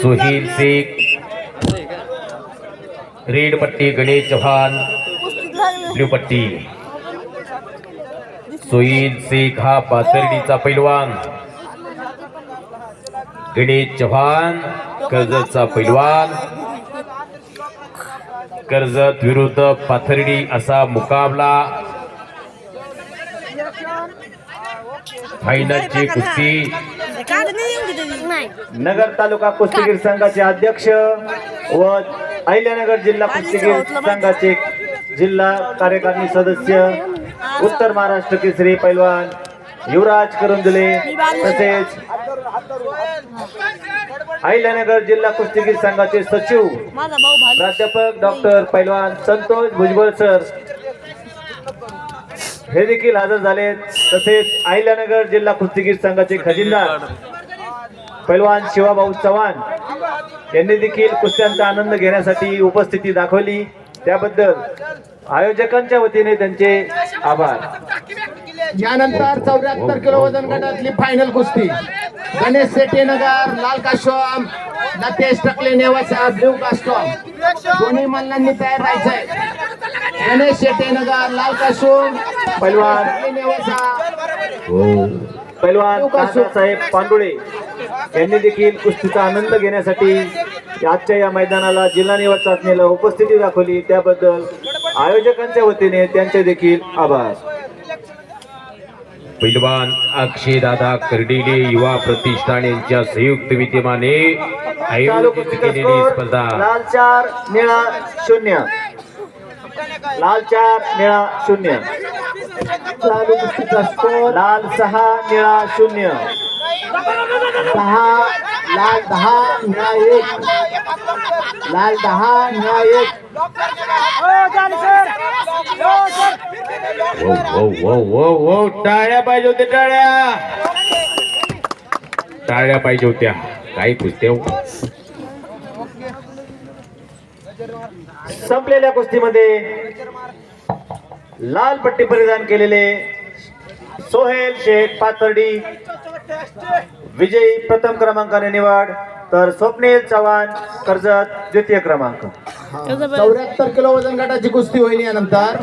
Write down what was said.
सुहील Shaikh red पट्टी Ganesh Chavan blue पट्टी सुहील शेख हा पाथर्डीचा पैलवान. गणेश चव्हाण कर्जतचा पैलवान. कर्जत विरुद्ध पाथर्डी असा मुकाबला. फायनलची कुस्ती. नगर तालुका कुस्तीगीर संघाचे अध्यक्ष व अहिल्यानगर जिल्हा कुस्तीगीर संघाचे जिल्हा कार्यकारिणी सदस्य उत्तर महाराष्ट्र केसरी पैलवान युवराज करुंदले तसेच अहिल्यानगर जिल्हा कुस्तीगीर संघाचे सचिव प्राध्यापक डॉक्टर पैलवान संतोष भुजबळ सर हे देखील हजर झाले तसेच अहिल्यानगर जिल्हा कुस्तीगीर संघाचे खजिनदार पैलवान शिवाभाऊ चव्हाण यांनी देखील कुस्त्यांचा आनंद घेण्यासाठी उपस्थिती दाखवली. त्याबद्दल आयोजकांच्या वतीने त्यांचे आभार. यानंतर चौऱ्याहत्तर किलो वजन गटातली फायनल कुस्ती. गणेश शेट्टी नगर लाल काश्वाम नतेश टकले नेवासा ब्ल्यू कास्टॉम दोन्ही मल्लांनी तयार राहायचंय. गणेश शेट्टी नगर लाल काश्वाम पैलवान नेवासा पैलवान साहेब पांडुळे यांनी देखील कुस्तीचा आनंद घेण्यासाठी आजच्या या मैदानाला जिल्हा निवड चाचणीला उपस्थिती दाखवली. त्याबद्दल आयोजकांच्या वतीने त्यांचे देखील आभार. पैलवान अक्षय दादा कर्डिले युवा प्रतिष्ठान यांच्या संयुक्त विद्यमाने स्पर्धा. लाल चार निळा शून्य. लाल चार निळा शून्य. चालू कुस्तीचा स्कोर लाल सहा निळा शून्य. दहा लाल दहा निळा एक. लाल दहा निळा एक. टाळ्या पाहिजे होत्या टाळ्या. टाळ्या पाहिजे होत्या. काही कुस्त्या हो. संपलेल्या कुस्तीमध्ये लाल पट्टी परिधान केलेले सोहेल शेख पाथर्डी. विजयी प्रथम क्रमांकाने निवड. तर स्वप्नील चव्हाण कर्जत द्वितीय क्रमांक. चौऱ्याहत्तर किलो वजन गटाची कुस्ती होईल यानंतर.